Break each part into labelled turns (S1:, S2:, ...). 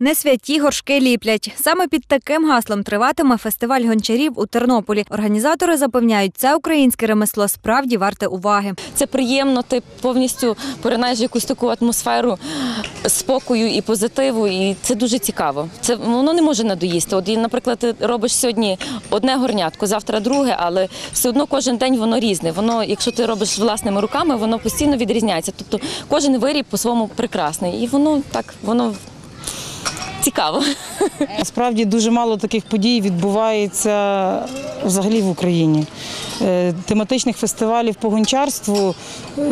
S1: Не святі горшки ліплять. Саме під таким гаслом триватиме фестиваль гончарів у Тернополі. Організатори запевняють, це українське ремесло справді варте уваги.
S2: Це приємно, ти повністю поринаєш якусь таку атмосферу спокою і позитиву, і це дуже цікаво. Це воно не може надоїсти. От, наприклад, ти робиш сьогодні одне горнятко, завтра друге, але все одно кожен день воно різне. Воно, якщо ти робиш власними руками, воно постійно відрізняється. Тобто кожен виріб по-своєму прекрасний. І воно так, воно цікаво.
S3: Насправді дуже мало таких подій відбувається взагалі в Україні. Е, Тематичних фестивалів по гончарству е,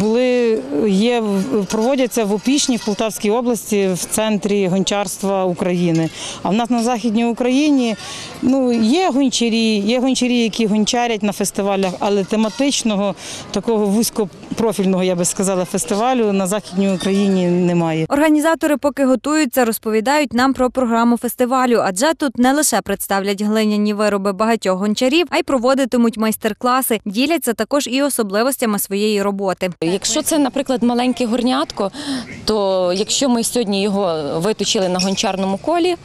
S3: були, є, проводяться в Опішні в Полтавській області в центрі гончарства України. А в нас на Західній Україні ну, є гончарі, є гончарі, які гончарять на фестивалях, але тематичного такого вузькопрофільного, я би сказала, фестивалю на Західній Україні немає.
S1: Організатори, поки готуються, розповідають нам про програму фестивалю, адже тут не лише представлять глиняні вироби багатьох гончарів, а й проводитимуть майстер-класи. Діляться також і особливостями своєї роботи.
S2: Якщо це, наприклад, маленьке горнятко, то якщо ми сьогодні його виточили на гончарному колі,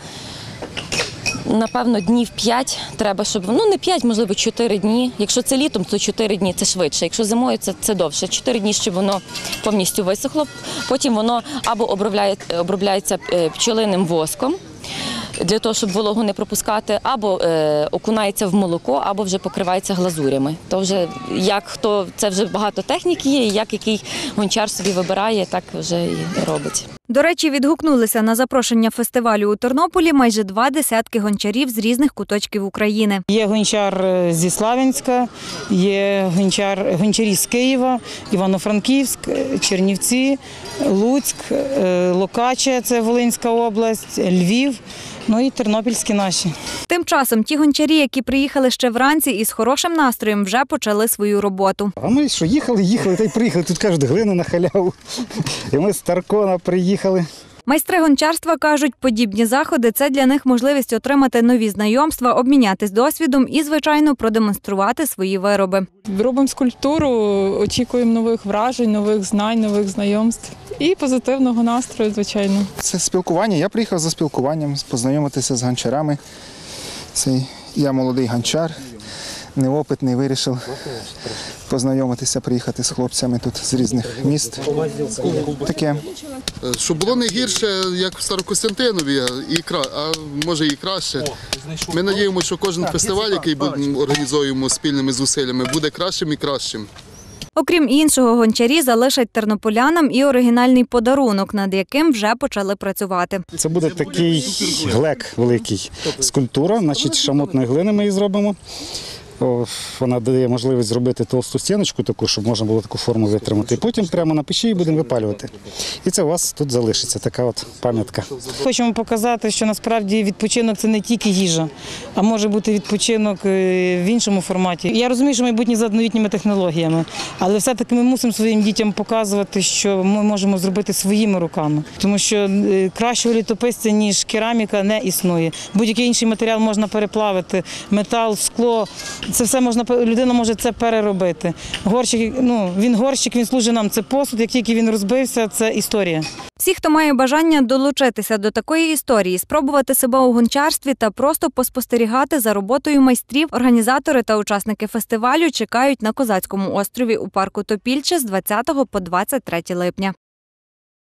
S2: напевно, днів 5 треба, щоб ну не 5, можливо, 4 дні. Якщо це літом, то 4 дні це швидше. Якщо зимою, це, це довше. 4 дні, щоб воно повністю висохло. Потім воно або обробляє, обробляється е, пчелиним воском. Для того, щоб вологу не пропускати, або е, окунається в молоко, або вже покривається глазурями. То вже як хто це вже багато техніки є, і як який гончар собі вибирає, так вже і робить.
S1: До речі, відгукнулися на запрошення фестивалю у Тернополі майже два десятки гончарів з різних куточків України.
S3: Є гончар е, зі Славянська, є гончар, гончарі з Києва, Івано-Франківськ, е, Чернівці, Луцьк, е, Локача, це Волинська область, Львів, ну і тернопільські наші.
S1: Тим часом ті гончарі, які приїхали ще вранці і з хорошим настроєм, вже почали свою роботу.
S4: А ми що, їхали, їхали, та й приїхали. Тут кажуть, глину на халяву. І ми з Таркона приїхали.
S1: Майстри гончарства кажуть, подібні заходи це для них можливість отримати нові знайомства, обмінятись досвідом і, звичайно, продемонструвати свої вироби.
S5: Робимо скульптуру, очікуємо нових вражень, нових знань, нових знайомств і позитивного настрою, звичайно.
S6: Це спілкування. Я приїхав за спілкуванням, познайомитися з гончарами. Цей, я молодий гончар, неопитний, вирішив познайомитися, приїхати з хлопцями тут з різних міст. Таке.
S7: Щоб було не гірше, як в Старокостянтинові, і кра... а може і краще. Ми надіємося, що кожен фестиваль, який організуємо спільними зусиллями, буде кращим і кращим.
S1: Окрім іншого, гончарі залишать тернополянам і оригінальний подарунок, над яким вже почали працювати.
S4: Це буде такий глек великий скульптура, значить шамотної глини ми її зробимо. Вона дає можливість зробити толсту стіночку таку, щоб можна було таку форму витримати. І потім прямо на печі будемо випалювати. І це у вас тут залишиться така от пам'ятка.
S3: Хочемо показати, що насправді відпочинок це не тільки їжа, а може бути відпочинок е, в іншому форматі. Я розумію, що майбутнє за новітніми технологіями, але все-таки ми мусимо своїм дітям показувати, що ми можемо зробити своїми руками, тому що е, кращого літописця, ніж кераміка, не існує. Будь-який інший матеріал можна переплавити, метал, скло. Це все можна людина може це переробити. Горщик, ну він горщик, він служить нам. Це посуд. Як тільки він розбився, це історія.
S1: Всі, хто має бажання долучитися до такої історії, спробувати себе у гончарстві та просто поспостерігати за роботою майстрів, організатори та учасники фестивалю чекають на козацькому острові у парку Топільче з 20 по 23 липня.